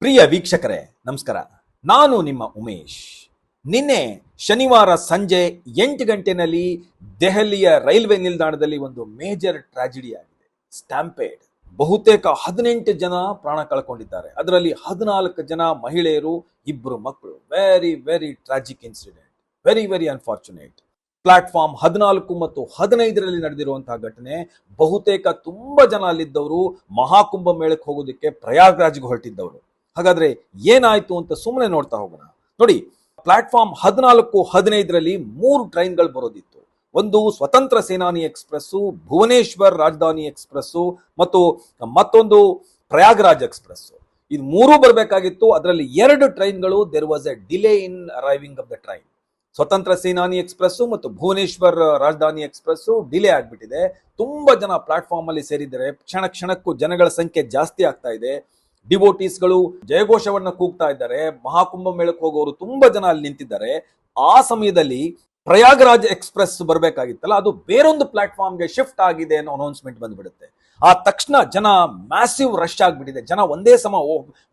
ಪ್ರಿಯ ವೀಕ್ಷಕರೇ, ನಮಸ್ಕಾರ. ನಾನು ನಿಮ್ಮ ಉಮೇಶ್. ನಿನ್ನೆ ಶನಿವಾರ ಸಂಜೆ ಎಂಟು ಗಂಟೆನಲ್ಲಿ ದೆಹಲಿಯ ರೈಲ್ವೆ ನಿಲ್ದಾಣದಲ್ಲಿ ಒಂದು ಮೇಜರ್ ಟ್ರಾಜಿಡಿ ಆಗಿದೆ. ಸ್ಟ್ಯಾಂಪೇಡ್. ಬಹುತೇಕ ಹದಿನೆಂಟು ಜನ ಪ್ರಾಣ ಕಳ್ಕೊಂಡಿದ್ದಾರೆ. ಅದರಲ್ಲಿ ಹದಿನಾಲ್ಕು ಜನ ಮಹಿಳೆಯರು ಇಬ್ಬರು ಮಕ್ಕಳು. Very very tragic incident very very unfortunate platform ಹದಿನಾಲ್ಕು ಮತ್ತು ಹದಿನೈದರಲ್ಲಿ ನಡೆದಿರುವಂತಹ ಘಟನೆ, ಬಹುತೇಕ ತುಂಬಾ ಜನ ಅಲ್ಲಿದ್ದವರು ಮಹಾಕುಂಭ ಮೇಳಕ್ಕೆ ಹೋಗೋದಕ್ಕೆ ಪ್ರಯಾಗ್ರಾಜ್ಗೆ ಹೊರಟಿದ್ದವರು. ಹಾಗಾದ್ರೆ ಏನಾಯ್ತು ಅಂತ ಸುಮ್ಮನೆ ನೋಡ್ತಾ ಹೋಗೋಣ. ನೋಡಿ, ಪ್ಲಾಟ್ಫಾರ್ಮ್ ಹದಿನಾಲ್ಕು, ಹದಿನೈದರಲ್ಲಿ ಮೂರು ಟ್ರೈನ್ಗಳು ಬರೋದಿತ್ತು. ಒಂದು ಸ್ವತಂತ್ರ ಸೇನಾನಿ ಎಕ್ಸ್ಪ್ರೆಸ್ಸು, ಭುವನೇಶ್ವರ್ ರಾಜಧಾನಿ ಎಕ್ಸ್ಪ್ರೆಸ್ಸು ಮತ್ತು ಮತ್ತೊಂದು ಪ್ರಯಾಗ್ರಾಜ್ ಎಕ್ಸ್ಪ್ರೆಸ್ ಇದು ಮೂರು ಬರಬೇಕಾಗಿತ್ತು. ಅದರಲ್ಲಿ ಎರಡು ಟ್ರೈನ್ಗಳು there was a delay in arriving of the train Swatantra Senani express ಮತ್ತು ಭುವನೇಶ್ವರ್ ರಾಜಧಾನಿ ಎಕ್ಸ್ಪ್ರೆಸ್ ಡಿಲೇ ಆಗಿಬಿಟ್ಟಿದೆ. ತುಂಬಾ ಜನ ಪ್ಲಾಟ್ಫಾರ್ಮ್ ಅಲ್ಲಿ ಸೇರಿದ್ದಾರೆ. ಕ್ಷಣ ಕ್ಷಣಕ್ಕೂ ಜನಗಳ ಸಂಖ್ಯೆ ಜಾಸ್ತಿ ಆಗ್ತಾ ಇದೆ. ಡಿವೋಟೀಸ್ಗಳು ಜಯಘೋಷವನ್ನ ಕೂಗ್ತಾ ಇದ್ದಾರೆ, ಮಹಾಕುಂಭ ಮೇಳಕ್ಕೆ ಹೋಗೋರು ತುಂಬಾ ಜನ ಅಲ್ಲಿ ನಿಂತಿದ್ದಾರೆ. ಆ ಸಮಯದಲ್ಲಿ ಪ್ರಯಾಗರಾಜ್ ಎಕ್ಸ್ಪ್ರೆಸ್ ಬರಬೇಕಾಗಿತ್ತಲ್ಲ, ಅದು ಬೇರೊಂದು ಪ್ಲಾಟ್ಫಾರ್ಮ್ಗೆ ಶಿಫ್ಟ್ ಆಗಿದೆ ಅನ್ನೋ ಅನೌನ್ಸ್ಮೆಂಟ್ ಬಂದ್ಬಿಡುತ್ತೆ. ಆ ತಕ್ಷಣ ಜನ ಮ್ಯಾಸಿವ್ ರಶ್ ಆಗಿಬಿಟ್ಟಿದೆ. ಜನ ಒಂದೇ ಸಮ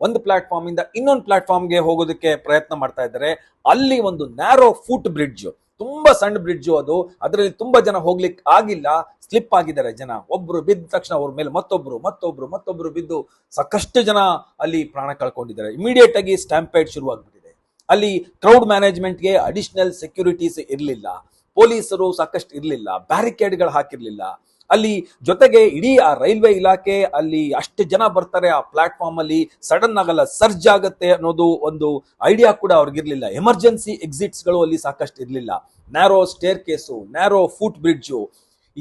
ಒಂದು ಪ್ಲಾಟ್ಫಾರ್ಮ್ ಇಂದ ಇನ್ನೊಂದು ಪ್ಲಾಟ್ಫಾರ್ಮ್ಗೆ ಹೋಗೋದಕ್ಕೆ ಪ್ರಯತ್ನ ಮಾಡ್ತಾ ಇದ್ದಾರೆ. ಅಲ್ಲಿ ಒಂದು ನ್ಯಾರೋ ಫುಟ್ ಬ್ರಿಡ್ಜ್ ತುಂಬಾ ಸಣ್ಣ ಬ್ರಿಡ್ಜ್ ಅದು. ಅದರಲ್ಲಿ ತುಂಬಾ ಜನ ಹೋಗ್ಲಿಕ್ಕೆ ಆಗಿಲ್ಲ. ಸ್ಲಿಪ್ ಆಗಿದ್ದಾರೆ ಜನ. ಒಬ್ರು ಬಿದ್ದ ತಕ್ಷಣ ಅವ್ರ ಮೇಲೆ ಮತ್ತೊಬ್ರು ಮತ್ತೊಬ್ರು ಮತ್ತೊಬ್ರು ಬಿದ್ದು ಸಾಕಷ್ಟು ಜನ ಅಲ್ಲಿ ಪ್ರಾಣ ಕಳ್ಕೊಂಡಿದ್ದಾರೆ. ಇಮಿಡಿಯೇಟ್ ಆಗಿ ಸ್ಟ್ಯಾಂಪೇಡ್ ಶುರುವಾಗ್ಬಿಟ್ಟಿದೆ. ಅಲ್ಲಿ ಕ್ರೌಡ್ ಮ್ಯಾನೇಜ್ಮೆಂಟ್ಗೆ ಅಡಿಷನಲ್ ಸೆಕ್ಯೂರಿಟೀಸ್ ಇರಲಿಲ್ಲ. ಪೊಲೀಸರು ಸಾಕಷ್ಟು ಇರಲಿಲ್ಲ, ಬ್ಯಾರಿಕೇಡ್ಗಳು ಹಾಕಿರ್ಲಿಲ್ಲ. ಅಲ್ಲಿ ಜೊತೆಗೆ ಇಡೀ ಆ ರೈಲ್ವೆ ಇಲಾಖೆ ಅಲ್ಲಿ ಅಷ್ಟು ಜನ ಬರ್ತಾರೆ, ಆ ಪ್ಲಾಟ್ಫಾರ್ಮ್ ಅಲ್ಲಿ ಸಡನ್ ಆಗಲ್ಲ ಸರ್ಜ್ ಆಗುತ್ತೆ ಅನ್ನೋದು ಒಂದು ಐಡಿಯಾ ಕೂಡ ಅವ್ರಿಗಿರ್ಲಿಲ್ಲ ಎಮರ್ಜೆನ್ಸಿ ಎಕ್ಸಿಟ್ಸ್ಗಳು ಅಲ್ಲಿ ಸಾಕಷ್ಟು ಇರಲಿಲ್ಲ. Narrow staircase narrow foot bridge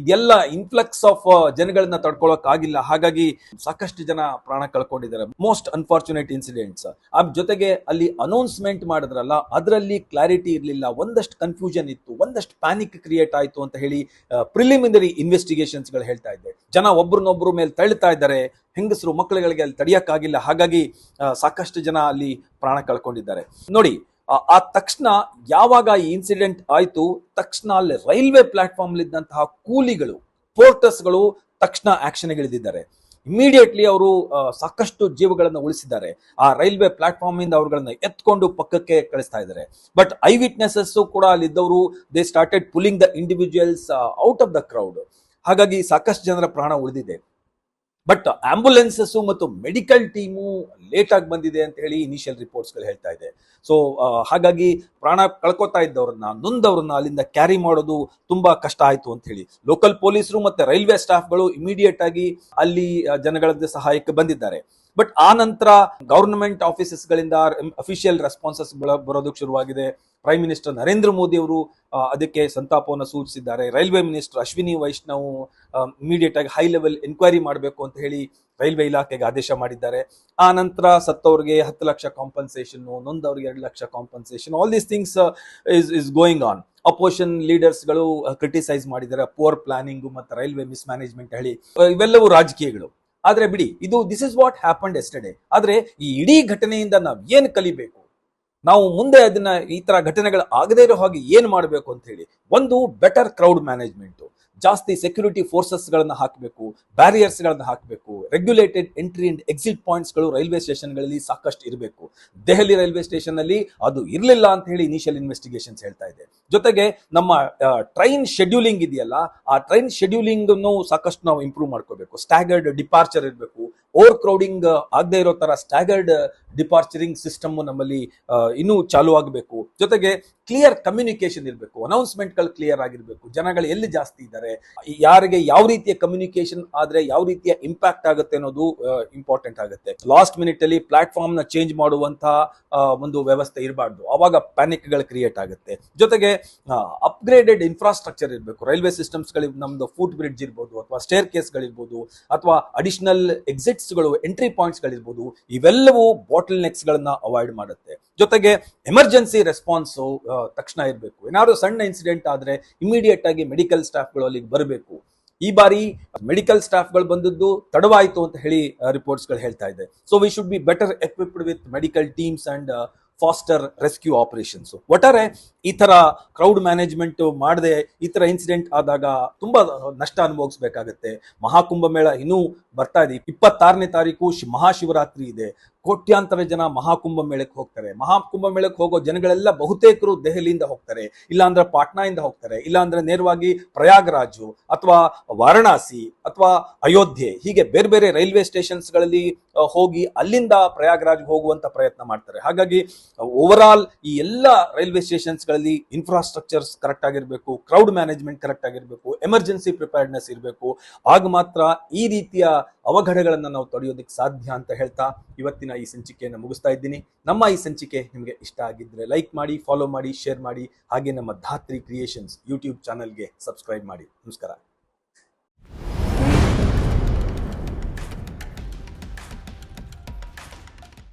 ಇದೆಲ್ಲ ಇನ್ಫ್ಲಕ್ಸ್ ಆಫ್ ಜನಗಳನ್ನ ತಡ್ಕೊಳಕ್ ಆಗಿಲ್ಲ. ಹಾಗಾಗಿ ಸಾಕಷ್ಟು ಜನ ಪ್ರಾಣ ಕಳ್ಕೊಂಡಿದ್ದಾರೆ. ಮೋಸ್ಟ್ ಅನ್ಫಾರ್ಚುನೇಟ್ ಇನ್ಸಿಡೆಂಟ್ಸ್ ಆ ಜೊತೆಗೆ ಅಲ್ಲಿ ಅನೌನ್ಸ್ಮೆಂಟ್ ಮಾಡಿದ್ರಲ್ಲ, ಅದರಲ್ಲಿ ಕ್ಲಾರಿಟಿ ಇರಲಿಲ್ಲ. ಒಂದಷ್ಟು ಕನ್ಫ್ಯೂಷನ್ ಇತ್ತು. ಒಂದಷ್ಟು ಪ್ಯಾನಿಕ್ ಕ್ರಿಯೇಟ್ ಆಯಿತು ಅಂತ ಹೇಳಿ ಪ್ರಿಲಿಮಿನರಿ ಇನ್ವೆಸ್ಟಿಗೇಷನ್ಸ್ಗಳು ಹೇಳ್ತಾ ಇದ್ದೆ. ಜನ ಒಬ್ರನ್ನೊಬ್ರು ಮೇಲೆ ತಳ್ತಾ ಇದ್ದಾರೆ. ಹೆಂಗಸರು ಮಕ್ಕಳುಗಳಿಗೆ ಅಲ್ಲಿ ತಡೆಯಕ್ಕಾಗಿಲ್ಲ ಹಾಗಾಗಿ ಸಾಕಷ್ಟು ಜನ ಅಲ್ಲಿ ಪ್ರಾಣ ಕಳ್ಕೊಂಡಿದ್ದಾರೆ. ನೋಡಿ ಆ- ತಕ್ಷಣ ಯಾವಾಗ ಈ ಇನ್ಸಿಡೆಂಟ್ ಆಯಿತು, ತಕ್ಷಣ ಅಲ್ಲಿ ರೈಲ್ವೆ ಪ್ಲಾಟ್ಫಾರ್ಮ್ ಇದ್ದಂತಹ ಕೂಲಿಗಳು ಪೋರ್ಟರ್ಸ್ಗಳು ತಕ್ಷಣ ಆಕ್ಷನ್ ಇಳಿದಿದ್ದಾರೆ. ಇಮಿಡಿಯೇಟ್ಲಿ ಅವರು ಸಾಕಷ್ಟು ಜೀವಗಳನ್ನು ಉಳಿಸಿದ್ದಾರೆ. ಆ ರೈಲ್ವೆ ಪ್ಲಾಟ್ಫಾರ್ಮ್ ಇಂದ ಅವ್ರುಗಳನ್ನ ಎತ್ಕೊಂಡು ಪಕ್ಕಕ್ಕೆ ಕಳಿಸ್ತಾ ಇದ್ದಾರೆ. ಬಟ್ ಐ ವಿಟ್ನೆಸಸ್ ಕೂಡ ಅಲ್ಲಿದ್ದವರು they started pulling the individuals out of the crowd ಹಾಗಾಗಿ ಸಾಕಷ್ಟು ಜನರ ಪ್ರಾಣ ಉಳಿದಿದೆ. ಬಟ್ ಆಂಬುಲೆನ್ಸಸ್ ಮತ್ತು ಮೆಡಿಕಲ್ ಟೀಮು ಲೇಟ್ ಆಗಿ ಬಂದಿದೆ ಅಂತ ಹೇಳಿ ಇನಿಷಿಯಲ್ ರಿಪೋರ್ಟ್ಸ್ಗಳು ಹೇಳ್ತಾ ಇದೆ. ಸೊ ಹಾಗಾಗಿ ಪ್ರಾಣ ಕಳ್ಕೊತಾ ಇದ್ದವ್ರನ್ನ, ನೊಂದವ್ರನ್ನ ಅಲ್ಲಿಂದ ಕ್ಯಾರಿ ಮಾಡೋದು ತುಂಬಾ ಕಷ್ಟ ಆಯಿತು ಅಂತ ಹೇಳಿ. ಲೋಕಲ್ ಪೊಲೀಸರು ಮತ್ತೆ ರೈಲ್ವೆ ಸ್ಟಾಫ್ಗಳು ಇಮಿಡಿಯೇಟ್ ಆಗಿ ಅಲ್ಲಿ ಜನಗಳ ಸಹಾಯಕ್ಕೆ ಬಂದಿದ್ದಾರೆ. ಬಟ್ ಆ ನಂತರ ಗವರ್ನಮೆಂಟ್ ಆಫೀಸಸ್ ಗಳಿಂದ ಅಫಿಷಿಯಲ್ ರೆಸ್ಪಾನ್ಸಸ್ ಬರೋದಕ್ಕೆ ಶುರುವಾಗಿದೆ. ಪ್ರೈಮ್ ಮಿನಿಸ್ಟರ್ ನರೇಂದ್ರ ಮೋದಿ ಅವರು ಅದಕ್ಕೆ ಸಂತಾಪವನ್ನು ಸೂಚಿಸಿದ್ದಾರೆ. Railway minister Ashwini Vaishnaw immediate ಆಗಿ ಹೈ ಲೆವೆಲ್ ಎನ್ಕ್ವೈರಿ ಮಾಡಬೇಕು ಅಂತ ಹೇಳಿ ರೈಲ್ವೆ ಇಲಾಖೆಗೆ ಆದೇಶ ಮಾಡಿದ್ದಾರೆ. ಆ ನಂತರ ಸತ್ತವ್ರಿಗೆ ಹತ್ತು ಲಕ್ಷ ಕಾಂಪನ್ಸೇಷನ್ ನೊಂದವ್ರಿಗೆ ಎರಡು lakh compensation all these things is is going on opposition ಲೀಡರ್ಸ್ಗಳು criticise ಮಾಡಿದ್ದಾರೆ. ಪೋರ್ ಪ್ಲಾನಿಂಗ್ ಮತ್ತು ರೈಲ್ವೆ ಮಿಸ್ಮ್ಯಾನೇಜ್ಮೆಂಟ್ ಹೇಳಿ. ಆ, ಇವೆಲ್ಲವೂ ರಾಜಕೀಯಗಳು. ಆದ್ರೆ ಬಿಡಿ, ಇದು this is what happened yesterday ಆದ್ರೆ ಈ ಇಡೀ ಘಟನೆಯಿಂದ ನಾವು ಏನು ಕಲಿಬೇಕು? ನಾವು ಮುಂದೆ ಅದನ್ನ ಈ ತರ ಘಟನೆಗಳು ಆಗದೇ ಇರೋ ಹಾಗೆ ಏನ್ ಮಾಡಬೇಕು ಅಂತ ಹೇಳಿ, ಒಂದು ಬೆಟರ್ ಕ್ರೌಡ್ ಮ್ಯಾನೇಜ್ಮೆಂಟ್ ಜಾಸ್ತಿ ಸೆಕ್ಯೂರಿಟಿ ಫೋರ್ಸಸ್ ಗಳನ್ನ ಹಾಕಬೇಕು ಬ್ಯಾರಿಯರ್ಸ್ ಗಳನ್ನ ಹಾಕಬೇಕು ರೆಗ್ಯುಲೇಟೆಡ್ ಎಂಟ್ರಿ ಅಂಡ್ ಎಕ್ಸಿಟ್ ಪಾಯಿಂಟ್ಸ್ಗಳು ರೈಲ್ವೆ ಸ್ಟೇಷನ್ಗಳಲ್ಲಿ ಸಾಕಷ್ಟು ಇರಬೇಕು. ದೆಹಲಿ ರೈಲ್ವೆ ಸ್ಟೇಷನ್ ಅಲ್ಲಿ ಅದು ಇರಲಿಲ್ಲ ಅಂತ ಹೇಳಿ ಇನಿಷಿಯಲ್ ಇನ್ವೆಸ್ಟಿಗೇಷನ್ಸ್ ಹೇಳ್ತಾ ಇದೆ. ಜೊತೆಗೆ ನಮ್ಮ ಟ್ರೈನ್ ಶೆಡ್ಯೂಲಿಂಗ್ ಇದೆಯಲ್ಲ, ಆ ಟ್ರೈನ್ ಶೆಡ್ಯೂಲಿಂಗ್ ಸಾಕಷ್ಟು ನಾವು ಇಂಪ್ರೂವ್ ಮಾಡ್ಕೋಬೇಕು. ಸ್ಟ್ಯಾಗರ್ಡ್ ಡಿಪಾರ್ಚರ್ ಇರಬೇಕು. ಓವರ್ ಕ್ರೌಡಿಂಗ್ ಆಗದೆ ಇರೋ ತರ ಸ್ಟ್ಯಾಗರ್ಡ್ ಡಿಪಾರ್ಚರಿಂಗ್ ಸಿಸ್ಟಮ್ ನಮ್ಮಲ್ಲಿ ಇನ್ನೂ ಚಾಲು ಆಗಬೇಕು. ಜೊತೆಗೆ ಕ್ಲಿಯರ್ ಕಮ್ಯುನಿಕೇಶನ್ ಇರಬೇಕು. ಅನೌನ್ಸ್ಮೆಂಟ್ಗಳು ಕ್ಲಿಯರ್ ಆಗಿರಬೇಕು. ಜನಗಳು ಎಲ್ಲಿ ಜಾಸ್ತಿ ಇದ್ದಾರೆ? ಯಾರಿಗೆ ಯಾವ ರೀತಿಯ ಕಮ್ಯುನಿಕೇಶನ್ ಆದ್ರೆ ಯಾವ ರೀತಿಯ ಇಂಪ್ಯಾಕ್ಟ್ ಆಗುತ್ತೆ ಅನ್ನೋದು ಇಂಪಾರ್ಟೆಂಟ್ ಆಗುತ್ತೆ. ಲಾಸ್ಟ್ ಮಿನಿಟ್ ಅಲ್ಲಿ ಪ್ಲಾಟ್ಫಾರ್ಮ್ನ ಚೇಂಜ್ ಮಾಡುವಂತಹ ಒಂದು ವ್ಯವಸ್ಥೆ ಇರಬಾರ್ದು. ಅವಾಗ ಪ್ಯಾನಿಕ್ಗಳು ಕ್ರಿಯೇಟ್ ಆಗುತ್ತೆ. ಜೊತೆಗೆ ಅಪ್ಗ್ರೇಡೆಡ್ ಇನ್ಫ್ರಾಸ್ಟ್ರಕ್ಚರ್ ಇರಬೇಕು. ರೈಲ್ವೆ ಸಿಸ್ಟಮ್ಸ್ ಗಳಿಗೆ ನಮ್ದು ಫುಟ್ ಬ್ರಿಡ್ಜ್ ಇರ್ಬೋದು ಅಥವಾ ಸ್ಟೇರ್ ಕೇಸ್ ಗಳಿರ್ಬೋದು ಅಥವಾ ಅಡಿಷನಲ್ ಎಕ್ಸಿಟ್ಸ್ಗಳು ಎಂಟ್ರಿ ಪಾಯಿಂಟ್ಸ್ ಗಳಿರ್ಬೋದು, ಇವೆಲ್ಲವೂ ಬಾಟಲ್ ನೆಕ್ಸ್ ಅವಾಯ್ಡ್ ಮಾಡುತ್ತೆ. ಜೊತೆಗೆ ಎಮರ್ಜೆನ್ಸಿ ರೆಸ್ಪಾನ್ಸ್ ತಕ್ಷಣ ಇರಬೇಕು. ಏನಾದ್ರು ಸಣ್ಣ ಇನ್ಸಿಡೆಂಟ್ ಆದ್ರೆ ಇಮಿಡಿಯೇಟ್ ಆಗಿ ಮೆಡಿಕಲ್ ಸ್ಟಾಫ್ಗಳು ಅಲ್ಲಿಗೆ ಬರಬೇಕು. ಈ ಬಾರಿ ಮೆಡಿಕಲ್ ಸ್ಟಾಫ್ಗಳು ಬಂದದ್ದು ತಡವಾಯಿತು ಅಂತ ಹೇಳಿ ರಿಪೋರ್ಟ್ಸ್ಗಳು ಹೇಳ್ತಾ ಇದೆ. So we should be better equipped with medical teams and faster rescue operations ಒಟ್ಟಾರೆ ಈ ತರ ಕ್ರೌಡ್ ಮ್ಯಾನೇಜ್ಮೆಂಟ್ ಮಾಡದೆ ಈ ತರ ಇನ್ಸಿಡೆಂಟ್ ಆದಾಗ ತುಂಬಾ ನಷ್ಟ ಅನುಭವಿಸಬೇಕಾಗತ್ತೆ. ಮಹಾಕುಂಭ ಮೇಳ ಇನ್ನೂ ಬರ್ತಾ ಇದೆ. ಇಪ್ಪತ್ತಾರನೇ ತಾರೀಕು ಮಹಾಶಿವರಾತ್ರಿ ಇದೆ. ಕೋಟ್ಯಾಂತರ ಜನ ಮಹಾಕುಂಭ ಮೇಳಕ್ಕೆ ಹೋಗ್ತಾರೆ. ಮಹಾಕುಂಭ ಮೇಳಕ್ಕೆ ಹೋಗೋ ಜನಗಳೆಲ್ಲ ಬಹುತೇಕರು ದೆಹಲಿಯಿಂದ ಹೋಗ್ತಾರೆ. ಇಲ್ಲಾಂದ್ರೆ ಪಾಟ್ನಾಯಿಂದ ಹೋಗ್ತಾರೆ. ಇಲ್ಲಾಂದ್ರೆ ನೇರವಾಗಿ ಪ್ರಯಾಗ್ರಾಜು ಅಥವಾ ವಾರಣಾಸಿ ಅಥವಾ ಅಯೋಧ್ಯೆ ಹೀಗೆ ಬೇರೆ ಬೇರೆ ರೈಲ್ವೆ ಸ್ಟೇಷನ್ಸ್ಗಳಲ್ಲಿ ಹೋಗಿ ಅಲ್ಲಿಂದ ಪ್ರಯಾಗ್ರಾಜ್ ಹೋಗುವಂತ ಪ್ರಯತ್ನ ಮಾಡ್ತಾರೆ. ಹಾಗಾಗಿ ಓವರ್ ಆಲ್ ಈ ಎಲ್ಲ ರೈಲ್ವೆ ಸ್ಟೇಷನ್ಸ್ಗಳಲ್ಲಿ ಇನ್ಫ್ರಾಸ್ಟ್ರಕ್ಚರ್ಸ್ ಕರೆಕ್ಟ್ ಆಗಿರಬೇಕು ಕ್ರೌಡ್ ಮ್ಯಾನೇಜ್ಮೆಂಟ್ ಕರೆಕ್ಟ್ ಆಗಿರಬೇಕು ಎಮರ್ಜೆನ್ಸಿ ಪ್ರಿಪೇರ್ಡ್ನೆಸ್ ಇರಬೇಕು. ಆಗ ಮಾತ್ರ ಈ ರೀತಿಯ ಅವಘಡಗಳನ್ನು ನಾವು ತಡೆಯೋದಕ್ಕೆ ಸಾಧ್ಯ ಅಂತ ಹೇಳ್ತಾ ಇವತ್ತಿನ ಈ ಸಂಚಿಕೆಯನ್ನು ಮುಗಿಸ್ತಾ ಇದ್ದೀನಿ. ನಮ್ಮ ಈ ಸಂಚಿಕೆ ನಿಮಗೆ ಇಷ್ಟ ಆಗಿದ್ರೆ ಲೈಕ್ ಮಾಡಿ ಫಾಲೋ ಮಾಡಿ ಶೇರ್ ಮಾಡಿ, ಹಾಗೆ ನಮ್ಮ ಧಾತ್ರಿ ಕ್ರಿಯೇಷನ್ಸ್ ಯೂಟ್ಯೂಬ್ ಚಾನಲ್ಗೆ ಸಬ್ಸ್ಕ್ರೈಬ್ ಮಾಡಿ. ನಮಸ್ಕಾರ.